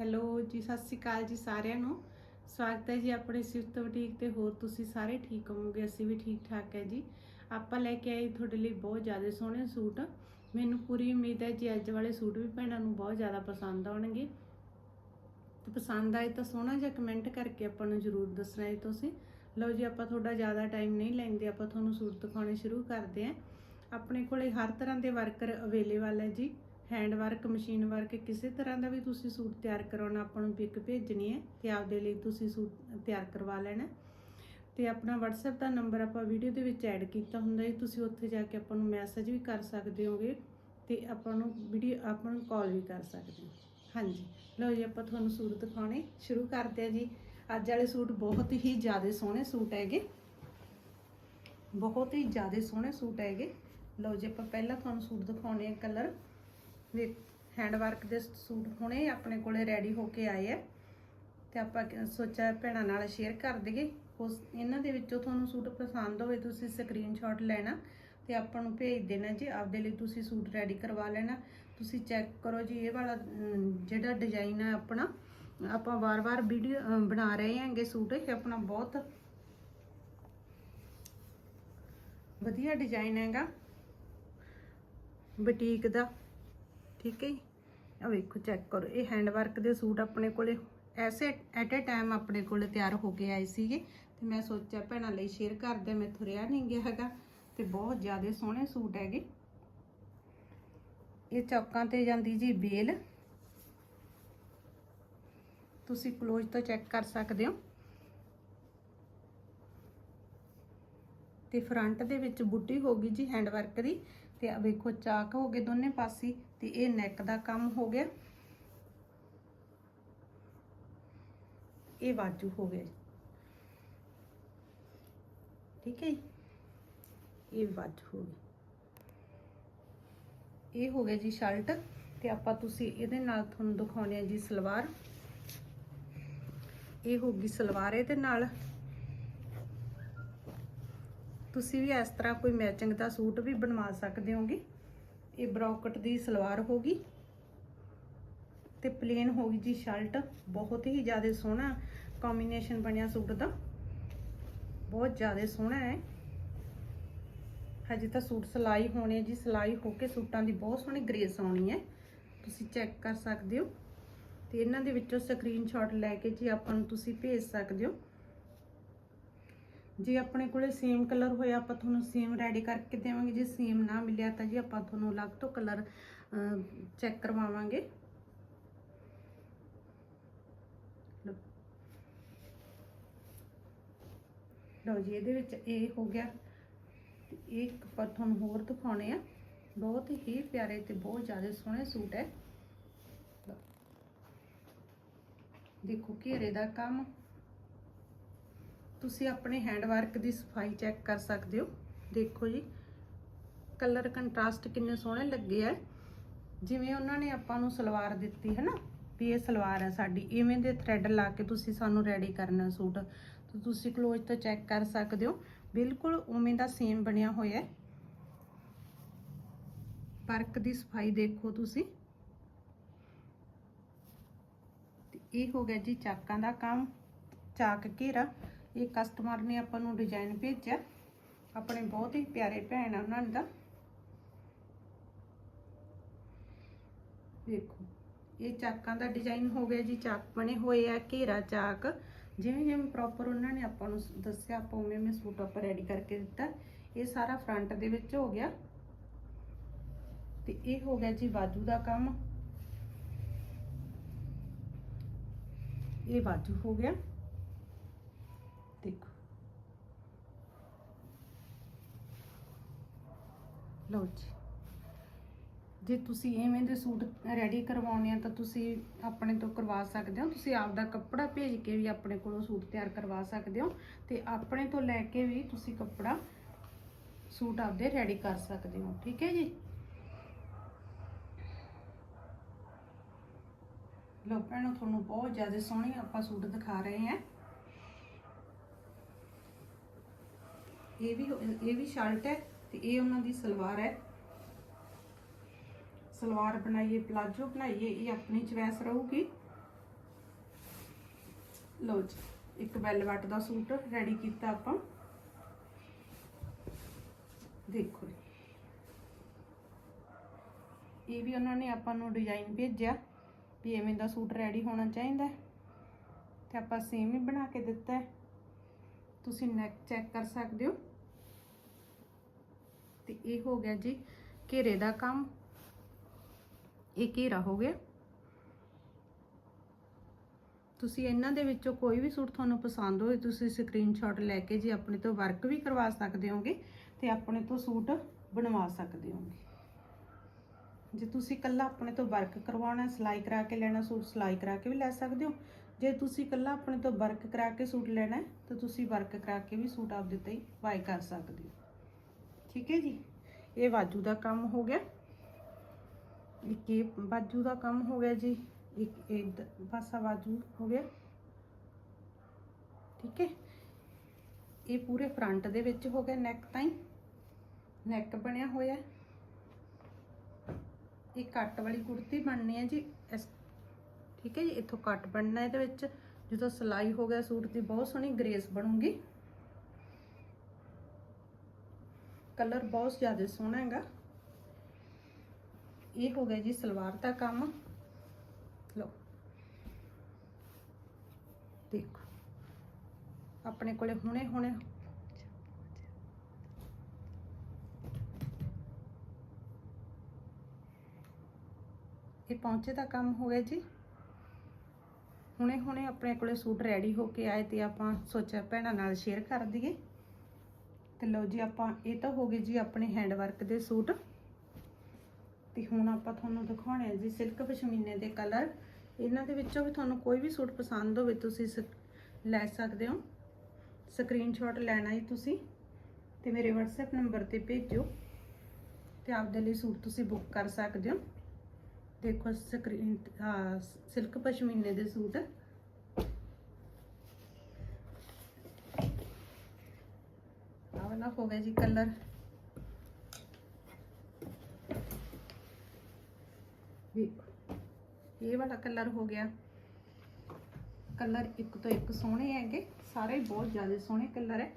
Hello ਜੀ, ਸਤਿ ਸ਼੍ਰੀ ਅਕਾਲ ਜੀ ਸਾਰਿਆਂ ਨੂੰ। ਸਵਾਗਤ ਹੈ ਜੀ ਆਪਣੇ ਸਿਫਤ ਬੁਟੀਕ ਤੇ। ਹੋਰ ਤੁਸੀਂ ਸਾਰੇ ਠੀਕ ਹੋਵੋਗੇ? ਅਸੀਂ ਵੀ ਠੀਕ ਠਾਕ ਹੈ ਜੀ। ਆਪਾਂ ਲੈ ਕੇ ਆਏ ਤੁਹਾਡੇ ਲਈ ਬਹੁਤ ਜ਼ਿਆਦਾ ਸੋਹਣੇ ਸੂਟ। ਮੈਨੂੰ ਪੂਰੀ ਉਮੀਦ ਹੈ ਜੀ ਅੱਜ ਵਾਲੇ ਸੂਟ ਵੀ ਭੈਣਾਂ ਨੂੰ ਬਹੁਤ ਜ਼ਿਆਦਾ ਪਸੰਦ ਆਉਣਗੇ। ਤੇ ਪਸੰਦ ਆਏ ਤਾਂ ਸੋਹਣਾ ਜਿਹਾ ਕਮੈਂਟ ਕਰਕੇ ਆਪਾਂ ਨੂੰ ਜ਼ਰੂਰ ਦੱਸਣਾ ਹੈ ਤੁਸੀਂ। ਲਓ ਜੀ, ਆਪਾਂ ਤੁਹਾਡਾ ਜ਼ਿਆਦਾ ਟਾਈਮ ਨਹੀਂ ਲੈਂਦੇ। ਆਪਾਂ ਤੁਹਾਨੂੰ ਸੂਟ ਦਿਖਾਉਣੇ ਸ਼ੁਰੂ ਕਰਦੇ ਹਾਂ। ਆਪਣੇ ਕੋਲੇ ਹਰ ਤਰ੍ਹਾਂ ਦੇ ਵਰਕਰ ਅਵੇਲੇਬਲ ਹੈ ਜੀ। ਹੈਂਡ ਵਰਕ ਮਸ਼ੀਨ ਵਰਕ ਕਿਸੇ ਤਰ੍ਹਾਂ ਦਾ ਵੀ ਤੁਸੀਂ ਸੂਟ ਤਿਆਰ ਕਰਾਉਣਾ ਆਪਾਂ ਨੂੰ ਪਿਕ ਭੇਜਣੀ ਹੈ ਤੇ ਆਪਦੇ ਲਈ ਤੁਸੀਂ ਸੂਟ ਤਿਆਰ ਕਰਵਾ ਲੈਣਾ ਤੇ ਆਪਣਾ WhatsApp ਦਾ ਨੰਬਰ ਆਪਾਂ ਵੀਡੀਓ ਦੇ ਵਿੱਚ ਐਡ ਕੀਤਾ ਹੁੰਦਾ ਹੈ, ਤੁਸੀਂ ਉੱਥੇ ਜਾ ਕੇ ਆਪਾਂ ਨੂੰ ਮੈਸੇਜ ਵੀ ਕਰ ਸਕਦੇ ਹੋਗੇ ਤੇ ਆਪਾਂ ਨੂੰ ਵੀਡੀਓ ਆਪਾਂ ਨੂੰ ਕਾਲ ਵੀ ਕਰ ਸਕਦੇ ਹੋ। ਹਾਂਜੀ, ਲਓ ਜੀ ਆਪਾਂ ਤੁਹਾਨੂੰ ਸੂਟ ਦਿਖਾਉਣੇ ਸ਼ੁਰੂ ਕਰਦੇ ਹਾਂ ਜੀ। ਅੱਜ ਵਾਲੇ ਸੂਟ ਬਹੁਤ ਹੀ ਜ਼ਿਆਦਾ ਸੋਹਣੇ ਸੂਟ ਹੈਗੇ। ਬਹੁਤ ਹੀ ਜ਼ਿਆਦਾ ਸੋਹਣੇ ਸੂਟ ਹੈਗੇ। ਲਓ ਜੀ ਆਪਾਂ ਪਹਿਲਾਂ ਤੁਹਾਨੂੰ ਸੂਟ ਦਿਖਾਉਣੇ ਆ ਕਲਰ ਵੀ ਹੈਂਡ ਵਰਕ ਦੇ ਸੂਟ ਹੁਣੇ ਆਪਣੇ ਕੋਲੇ ਰੈਡੀ ਹੋ ਕੇ ਆਏ ਆ। ਤੇ ਆਪਾਂ ਸੋਚਿਆ ਭੈਣਾਂ ਨਾਲ ਸ਼ੇਅਰ ਕਰ ਦਈਏ। ਉਸ, ਇਹਨਾਂ ਦੇ ਵਿੱਚੋਂ ਤੁਹਾਨੂੰ ਸੂਟ ਪਸੰਦ ਹੋਵੇ ਤੁਸੀਂ ਸਕਰੀਨਸ਼ਾਟ ਲੈਣਾ ਤੇ ਆਪਾਂ ਨੂੰ ਭੇਜ ਦੇਣਾ ਜੀ। ਆਪਦੇ ਲਈ ਤੁਸੀਂ ਸੂਟ ਰੈਡੀ ਕਰਵਾ ਲੈਣਾ। ਤੁਸੀਂ ਚੈੱਕ ਕਰੋ ਜੀ, ਇਹ ਵਾਲਾ ਜਿਹੜਾ ਡਿਜ਼ਾਈਨ ਹੈ ਆਪਣਾ, ਆਪਾਂ ਵਾਰ-ਵਾਰ ਵੀਡੀਓ ਬਣਾ ਰਹੇ ਹਾਂਗੇ ਸੂਟ। ਇਹ ਆਪਣਾ ਬਹੁਤ ਵਧੀਆ ਡਿਜ਼ਾਈਨ ਹੈਗਾ। ਬੁਟੀਕ ਦਾ। ਠੀਕ ਹੈ ਜੀ? ਆ ਵੇਖੋ ਚੈੱਕ ਕਰੋ। ਇਹ ਹੈਂਡ ਵਰਕ ਦੇ ਸੂਟ ਆਪਣੇ ਕੋਲੇ ਐਸੇ ਐਟ ਅ ਟਾਈਮ ਆਪਣੇ ਕੋਲੇ ਤਿਆਰ ਹੋ ਕੇ ਆਏ ਸੀਗੇ ਤੇ ਮੈਂ ਸੋਚਿਆ ਭੈਣਾਂ ਲਈ ਸ਼ੇਅਰ ਕਰਦੇ ਮੈਂ ਤੁਰਿਆ ਨਹੀਂ ਗਿਆ ਹੈਗਾ ਤੇ ਬਹੁਤ ਜ਼ਿਆਦਾ ਸੋਹਣੇ ਸੂਟ ਹੈਗੇ। ਇਹ ਚੌਕਾਂ ਤੇ ਜਾਂਦੀ ਜੀ ਬੇਲ। ਤੁਸੀਂ ਕਲੋਜ਼ ਤੋਂ ਚੈੱਕ ਕਰ ਸਕਦੇ ਹੋ। ਤੇ ਫਰੰਟ ਦੇ ਵਿੱਚ ਬੁੱਟੀ ਹੋ ਗਈ ਜੀ ਹੈਂਡ ਵਰਕ ਦੀ ਤੇ ਆ ਵੇਖੋ, ਚਾਕ ਹੋ ਗਏ ਦੋਨੇ ਪਾਸੇ। ਤੇ ਇਹ ਨੈਕ ਦਾ ਕੰਮ ਹੋ ਗਿਆ। ਇਹ ਬਾਜੂ ਹੋ ਗਿਆ ਠੀਕ ਹੈ ਜੀ? ਇਹ ਬਾਜੂ ਹੋ ਗਈ। ਇਹ ਹੋ ਗਿਆ ਜੀ ਸ਼ਰਟ ਤੇ ਆਪਾਂ ਤੁਸੀਂ ਇਹਦੇ ਨਾਲ ਤੁਹਾਨੂੰ ਦਿਖਾਉਣੇ ਆ ਜੀ ਸਲਵਾਰ। ਇਹ ਹੋ ਗਈ ਸਲਵਾਰ ਇਹਦੇ ਨਾਲ। ਤੁਸੀਂ ਵੀ ਇਸ ਤਰ੍ਹਾਂ ਕੋਈ ਮੈਚਿੰਗ ਦਾ ਸੂਟ ਵੀ ਬਣਵਾ ਸਕਦੇ ਹੋਗੇ। ਇਹ ਬਰੌਕਟ ਦੀ ਸਲਵਾਰ ਹੋਗੀ ਤੇ ਪਲੇਨ ਹੋਗੀ ਜੀ ਸ਼ਰਟ। ਬਹੁਤ ਹੀ ਜ਼ਿਆਦਾ ਸੋਹਣਾ ਕੰਬੀਨੇਸ਼ਨ ਬਣਿਆ ਸੂਟ ਦਾ। ਬਹੁਤ ਜ਼ਿਆਦਾ ਸੋਹਣਾ ਹੈ। ਹਜੇ ਤਾਂ ਸੂਟ ਸਿਲਾਈ ਹੋਣੇ ਜੀ। ਸਿਲਾਈ ਹੋ ਕੇ ਸੂਟਾਂ ਦੀ ਬਹੁਤ ਸੋਹਣੀ ਗ੍ਰੇਸ ਆਉਣੀ ਹੈ। ਤੁਸੀਂ ਚੈੱਕ ਕਰ ਸਕਦੇ ਹੋ। ਤੇ ਇਹਨਾਂ ਦੇ ਵਿੱਚੋਂ ਸਕਰੀਨਸ਼ਾਟ ਲੈ ਕੇ ਜੀ ਆਪਾਂ ਨੂੰ ਤੁਸੀਂ ਭੇਜ ਸਕਦੇ ਹੋ। ਜੇ ਆਪਣੇ ਕੋਲੇ ਸੇਮ ਕਲਰ ਹੋਇਆ, ਆਪਾਂ ਤੁਹਾਨੂੰ ਸੇਮ ਰੈਡੀ ਕਰਕੇ ਦੇਵਾਂਗੇ। ਜੇ ਸੇਮ ਨਾ ਮਿਲਿਆ ਤਾਂ ਜੀ ਆਪਾਂ ਤੁਹਾਨੂੰ ਅਲੱਗ ਤੋਂ ਕਲਰ ਚੈੱਕ ਕਰਵਾਵਾਂਗੇ। ਲਓ। ਜੀ, ਇਹਦੇ ਵਿੱਚ ਇਹ ਹੋ ਗਿਆ। ਤੇ ਇਹ ਇੱਕ ਆਪਾਂ ਤੁਹਾਨੂੰ ਹੋਰ ਦਿਖਾਉਣੇ ਆ। ਬਹੁਤ ਹੀ ਪਿਆਰੇ ਤੇ ਬਹੁਤ ਜ਼ਿਆਦਾ ਸੋਹਣੇ ਸੂਟ ਹੈ। ਦੇਖੋ ਘੇਰੇ ਦਾ ਕੰਮ। ਤੁਸੀਂ ਆਪਣੇ ਹੈਂਡ ਵਰਕ ਦੀ ਸਫ਼ਾਈ ਚੈੱਕ ਕਰ ਸਕਦੇ ਹੋ। ਦੇਖੋ ਜੀ, ਕਲਰ ਕੰਟਰਾਸਟ ਕਿੰਨੇ ਸੋਹਣੇ ਲੱਗੇ ਆ ਜਿਵੇਂ ਉਹਨਾਂ ਨੇ ਆਪਾਂ ਨੂੰ ਸਲਵਾਰ ਦਿੱਤੀ ਹੈ ਨਾ, ਵੀ ਇਹ ਸਲਵਾਰ ਹੈ ਸਾਡੀ, ਇਵੇਂ ਦੇ ਥ੍ਰੈਡ ਲਾ ਕੇ ਤੁਸੀਂ ਸਾਨੂੰ ਰੈਡੀ ਕਰਨਾ ਸੂਟ। ਤੇ ਤੁਸੀਂ ਕਲੋਜ਼ ਤੋਂ ਚੈੱਕ ਕਰ ਸਕਦੇ ਹੋ। ਬਿਲਕੁਲ ਉਵੇਂ ਦਾ ਸੇਮ ਬਣਿਆ ਹੋਇਆ ਹੈ ਵਰਕ ਦੀ ਸਫ਼ਾਈ ਦੇਖੋ ਤੁਸੀਂ। ਇਹ ਹੋ ਗਿਆ ਜੀ ਚਾਕਾਂ ਦਾ ਕੰਮ, ਚਾਕ ਘੇਰਾ। ਇਹ ਕਸਟਮਰ ਨੇ ਆਪਾਂ ਨੂੰ ਡਿਜ਼ਾਈਨ ਭੇਜਿਆ। ਆਪਣੇ ਬਹੁਤ ਹੀ ਪਿਆਰੇ ਭੈਣ ਆ ਉਹਨਾਂ ਦਾ। ਦੇਖੋ, ਇਹ ਚਾਕਾਂ ਦਾ ਡਿਜ਼ਾਈਨ ਹੋ ਗਿਆ ਜੀ, ਚਾਕ ਬਣੇ ਹੋਏ ਆ ਘੇਰਾ ਚਾਕ। ਜਿਵੇਂ ਜਿਵੇਂ ਪ੍ਰੋਪਰ ਉਹਨਾਂ ਨੇ ਆਪਾਂ ਨੂੰ ਦੱਸਿਆ, ਆਪਾਂ ਉਵੇਂ ਮੈਂ ਸੂਟ ਆਪਾਂ ਰੈਡੀ ਕਰਕੇ ਦਿੱਤਾ। ਇਹ ਸਾਰਾ ਫਰੰਟ ਦੇ ਵਿੱਚ ਹੋ ਗਿਆ। ਤੇ ਇਹ ਹੋ ਗਿਆ ਜੀ ਬਾਜੂ ਦਾ ਕੰਮ। ਇਹ ਬਾਜੂ ਹੋ ਗਿਆ। ਦੇਖੋ ਲਓ ਜੀ। ਜੇ ਤੁਸੀਂ ਐਵੇਂ ਦੇ ਸੂਟ ਰੈਡੀ ਕਰਵਾਉਣੇ ਆ ਤਾਂ ਤੁਸੀਂ ਆਪਣੇ ਤੋਂ ਕਰਵਾ ਸਕਦੇ ਹੋ। ਤੁਸੀਂ ਆਪਦਾ ਕੱਪੜਾ ਭੇਜ ਕੇ ਵੀ ਆਪਣੇ ਕੋਲੋਂ ਸੂਟ ਤਿਆਰ ਕਰਵਾ ਸਕਦੇ ਹੋ ਤੇ ਆਪਣੇ ਤੋਂ ਲੈ ਕੇ ਵੀ ਤੁਸੀਂ ਕੱਪੜਾ ਸੂਟ ਆਪਦੇ ਰੈਡੀ ਕਰ ਸਕਦੇ ਹੋ। ਠੀਕ ਹੈ ਜੀ? ਲੋ ਭੈਣੋ, ਤੁਹਾਨੂੰ ਬਹੁਤ ਜ਼ਿਆਦਾ ਸੋਹਣੀ ਆਪਾਂ ਸੂਟ ਦਿਖਾ ਰਹੇ ਹਾਂ। ਇਹ ਵੀ ਇਹ ਵੀ ਸ਼ਰਟ ਹੈ ਤੇ ਇਹ ਉਹਨਾਂ ਦੀ ਸਲਵਾਰ ਹੈ ਸਲਵਾਰ ਬਣਾਈਏ, ਪਲਾਜੋ ਬਣਾਈਏ, ਇਹ ਆਪਣੀ ਚੁਆਇਸ ਰਹੂਗੀ ਲਓ ਜੀ, ਇੱਕ ਵੈਲਵਟ ਦਾ ਸੂਟ ਰੈਡੀ ਕੀਤਾ ਆਪਾਂ ਦੇਖੋ ਜੀ। ਇਹ ਵੀ ਉਹਨਾਂ ਨੇ ਆਪਾਂ ਨੂੰ ਡਿਜ਼ਾਈਨ ਭੇਜਿਆ ਵੀ ਐਵੇਂ ਦਾ ਸੂਟ ਰੈਡੀ ਹੋਣਾ ਚਾਹੀਦਾ ਹੈ। ਤੇ ਆਪਾਂ ਸੇਮ ਹੀ ਬਣਾ ਕੇ ਦਿੱਤਾ ਤੁਸੀਂ ਨੈਕ ਚੈੱਕ ਕਰ ਸਕਦੇ ਹੋ ਤੇ ਇਹ ਹੋ ਗਿਆ ਜੀ ਘੇਰੇ ਦਾ ਕੰਮ। ਇਹ ਘੇਰਾ ਹੋ ਗਿਆ। ਤੁਸੀਂ ਇਹਨਾਂ ਦੇ ਵਿੱਚੋਂ ਕੋਈ ਵੀ ਸੂਟ ਤੁਹਾਨੂੰ ਪਸੰਦ ਹੋਵੇ ਤੁਸੀਂ ਸਕਰੀਨਸ਼ਾਟ ਲੈ ਕੇ ਜੀ ਆਪਣੇ ਤੋਂ ਵਰਕ ਵੀ ਕਰਵਾ ਸਕਦੇ ਹੋਗੇ ਤੇ ਆਪਣੇ ਤੋਂ ਸੂਟ ਬਣਵਾ ਸਕਦੇ ਹੋਗੇ। ਜੇ ਤੁਸੀਂ ਇਕੱਲਾ ਆਪਣੇ ਤੋਂ ਵਰਕ ਕਰਵਾਉਣਾ, ਸਿਲਾਈ ਕਰਾ ਕੇ ਲੈਣਾ, ਸੂਟ ਸਿਲਾਈ ਕਰਾ ਕੇ ਵੀ ਲੈ ਸਕਦੇ ਹੋ। ਜੇ ਤੁਸੀਂ ਇਕੱਲਾ ਆਪਣੇ ਤੋਂ ਵਰਕ ਕਰਾ ਕੇ ਸੂਟ ਲੈਣਾ ਤਾਂ ਤੁਸੀਂ ਵਰਕ ਕਰਾ ਕੇ ਵੀ ਸੂਟ ਆਪਦੇ ਤੇ ਹੀ ਬਾਈ ਕਰ ਸਕਦੇ ਹੋ। ਠੀਕ ਹੈ ਜੀ। ਇਹ ਬਾਜੂ ਦਾ ਕੰਮ ਹੋ ਗਿਆ। ਇੱਕ ਇਹ ਬਾਜੂ ਦਾ ਕੰਮ ਹੋ ਗਿਆ ਜੀ। ਇੱਕ ਇਹ ਪਾਸਾ ਬਾਜੂ ਹੋ ਗਿਆ। ਠੀਕ ਹੈ। ਇਹ ਪੂਰੇ ਫਰੰਟ ਦੇ ਵਿੱਚ ਹੋ ਗਿਆ ਨੈਕ ਤਾਈਂ। ਨੈਕ ਬਣਿਆ ਹੋਇਆ। ਇਹ ਕੱਟ ਵਾਲੀ ਕੁੜਤੀ ਬਣਨੀ ਹੈ ਜੀ। ਠੀਕ ਹੈ ਜੀ। ਇੱਥੋਂ ਕੱਟ ਬਣਨਾ ਇਹਦੇ ਵਿੱਚ। ਜਦੋਂ ਸਿਲਾਈ ਹੋ ਗਿਆ ਸੂਟ ਦੀ, ਬਹੁਤ ਸੋਹਣੀ ਗ੍ਰੇਸ ਬਣੂਗੀ। ਕਲਰ ਬਹੁਤ ਜ਼ਿਆਦਾ ਸੋਹਣਾ ਹੈਗਾ ਇਹ ਹੋ ਗਿਆ ਜੀ ਸਲਵਾਰ ਦਾ ਕੰਮ ਲਓ ਦੇਖੋ ਆਪਣੇ ਕੋਲੇ ਹੁਣੇ ਹੁਣੇ ਇਹ ਪਹੁੰਚੇ ਦਾ ਕੰਮ ਹੋ ਗਿਆ ਜੀ ਹੁਣੇ ਹੁਣੇ ਆਪਣੇ ਕੋਲੇ ਸੂਟ ਰੈਡੀ ਹੋ ਕੇ ਆਏ ਤੇ ਆਪਾਂ ਸੋਚਿਆ ਭੈਣਾਂ ਨਾਲ ਸ਼ੇਅਰ ਕਰ ਦਈਏ ਤੇ ਲਓ ਜੀ ਆਪਾਂ, ਇਹ ਤਾਂ ਹੋ ਗਏ ਜੀ ਆਪਣੇ ਹੈਂਡ ਵਰਕ ਦੇ ਸੂਟ। ਤੇ ਹੁਣ ਆਪਾਂ ਤੁਹਾਨੂੰ ਦਿਖਾਉਣੇ ਆ ਜੀ ਸਿਲਕ ਪਸ਼ਮੀਨੇ ਦੇ ਕਲਰ ਇਹਨਾਂ ਦੇ ਵਿੱਚੋਂ ਵੀ ਤੁਹਾਨੂੰ ਕੋਈ ਵੀ ਸੂਟ ਪਸੰਦ ਹੋਵੇ, ਤੁਸੀਂ ਸ- ਲੈ ਸਕਦੇ ਹੋ। ਸਕਰੀਨਸ਼ਾਟ ਲੈਣਾ ਜੀ ਤੁਸੀਂ ਤੇ ਮੇਰੇ WhatsApp ਨੰਬਰ ਤੇ ਭੇਜੋ ਤੇ ਆਪਦੇ ਲਈ ਸੂਟ ਤੁਸੀਂ ਬੁੱਕ ਕਰ ਸਕਦੇ ਹੋ। ਦੇਖੋ ਸਕਰੀਨ ਸਿਲਕ ਪਸ਼ਮੀਨੇ ਦੇ ਸੂਟ। ਆਹ ਵਾਲਾ ਹੋ ਜੀ ਕਲਰ। ਇਹ ਵਾਲਾ ਕਲਰ ਹੋ ਗਿਆ। ਕਲਰ ਇੱਕ ਤੋਂ ਇੱਕ ਸੋਹਣੇ ਹੈਗੇ। ਸਾਰੇ ਬਹੁਤ ਜ਼ਿਆਦਾ ਸੋਹਣੇ ਕਲਰ ਹੈ।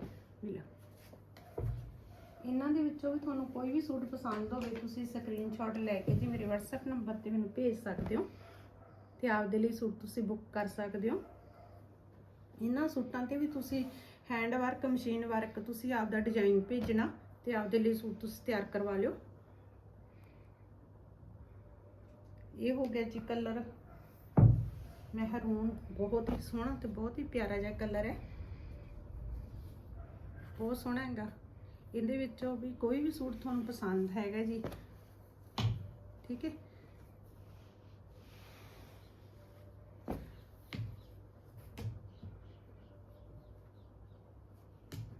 ਇਹਨਾਂ ਦੇ ਵਿੱਚੋਂ ਵੀ ਤੁਹਾਨੂੰ ਕੋਈ ਵੀ ਸੂਟ ਪਸੰਦ ਹੋਵੇ, ਤੁਸੀਂ ਸਕਰੀਨਸ਼ਾਟ ਲੈ ਕੇ ਜੀ ਮੇਰੇ WhatsApp ਨੰਬਰ ਤੇ ਮੈਨੂੰ ਭੇਜ ਸਕਦੇ ਹੋ। ਤੇ ਆਪਦੇ ਲਈ ਸੂਟ ਤੁਸੀਂ ਬੁੱਕ ਕਰ ਸਕਦੇ ਹੋ। ਇਹਨਾਂ ਸੂਟਾਂ ਤੇ ਵੀ ਤੁਸੀਂ ਹੈਂਡ ਵਰਕ ਮਸ਼ੀਨ ਵਰਕ ਤੁਸੀਂ ਆਪਦਾ ਡਿਜ਼ਾਈਨ ਭੇਜਣਾ ਤੇ ਆਪਦੇ ਲਈ ਸੂਟ ਤੁਸੀਂ ਤਿਆਰ ਕਰਵਾ ਲਿਓ। ਇਹ ਹੋ ਗਿਆ ਜੀ ਕਲਰ ਮਹਿਰੂਨ ਬਹੁਤ ਹੀ ਸੋਹਣਾ ਤੇ ਬਹੁਤ ਹੀ ਪਿਆਰਾ ਜਿਹਾ ਕਲਰ ਹੈ। ਬਹੁਤ ਸੋਹਣਾ ਹੈਗਾ। ਇਹਦੇ ਵਿੱਚੋਂ ਵੀ ਕੋਈ ਵੀ ਸੂਟ ਤੁਹਾਨੂੰ ਪਸੰਦ ਹੈਗਾ ਜੀ। ਠੀਕ ਹੈ।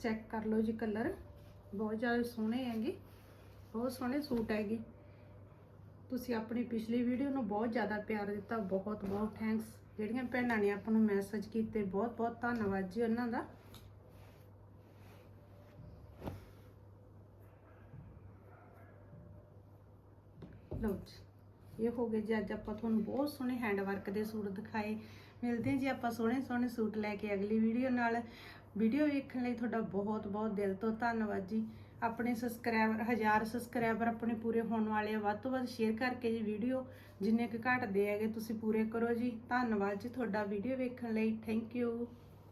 ਚੈੱਕ ਕਰ ਲਓ ਜੀ ਕਲਰ। ਬਹੁਤ ਜ਼ਿਆਦਾ ਸੋਹਣੇ ਹੈਗੇ। ਬਹੁਤ ਸੋਹਣੇ ਸੂਟ ਹੈਗੇ। ਤੁਸੀਂ ਆਪਣੀ ਪਿਛਲੀ ਵੀਡੀਓ ਨੂੰ ਬਹੁਤ ਜ਼ਿਆਦਾ ਪਿਆਰ ਦਿੱਤਾ। ਬਹੁਤ ਬਹੁਤ ਥੈਂਕਸ ਜਿਹੜੀਆਂ ਭੈਣਾਂ ਨੇ ਆਪਾਂ ਨੂੰ ਮੈਸੇਜ ਕੀਤੇ, ਬਹੁਤ ਬਹੁਤ ਧੰਨਵਾਦ ਜੀ ਉਹਨਾਂ ਦਾ। ਲਓ ਜੀ, ਇਹ ਹੋ ਗਏ ਜੀ। ਅੱਜ ਆਪਾਂ ਤੁਹਾਨੂੰ ਬਹੁਤ ਸੋਹਣੇ ਹੈਂਡ ਵਰਕ ਦੇ ਸੂਟ ਦਿਖਾਏ। ਮਿਲਦੇ ਹਾਂ ਜੀ ਆਪਾਂ ਸੋਹਣੇ ਸੋਹਣੇ ਸੂਟ ਲੈ ਕੇ ਅਗਲੀ ਵੀਡੀਓ ਨਾਲ। ਵੀਡੀਓ ਵੇਖਣ ਲਈ ਤੁਹਾਡਾ ਬਹੁਤ ਬਹੁਤ ਦਿਲ ਤੋਂ ਧੰਨਵਾਦ ਜੀ। ਆਪਣੇ ਸਬਸਕ੍ਰਾਈਬਰ ਹਜ਼ਾਰ ਸਬਸਕ੍ਰਾਈਬਰ ਆਪਣੇ ਪੂਰੇ ਹੋਣ ਵਾਲੇ ਆ, ਵੱਧ ਤੋਂ ਵੱਧ ਸ਼ੇਅਰ ਕਰਕੇ ਜੀ ਵੀਡੀਓ ਜਿੰਨੇ ਕੁ ਘਟਦੇ ਹੈਗੇ ਤੁਸੀਂ ਪੂਰੇ ਕਰੋ ਜੀ। ਧੰਨਵਾਦ ਜੀ ਤੁਹਾਡਾ ਵੀਡੀਓ ਵੇਖਣ ਲਈ। Thank you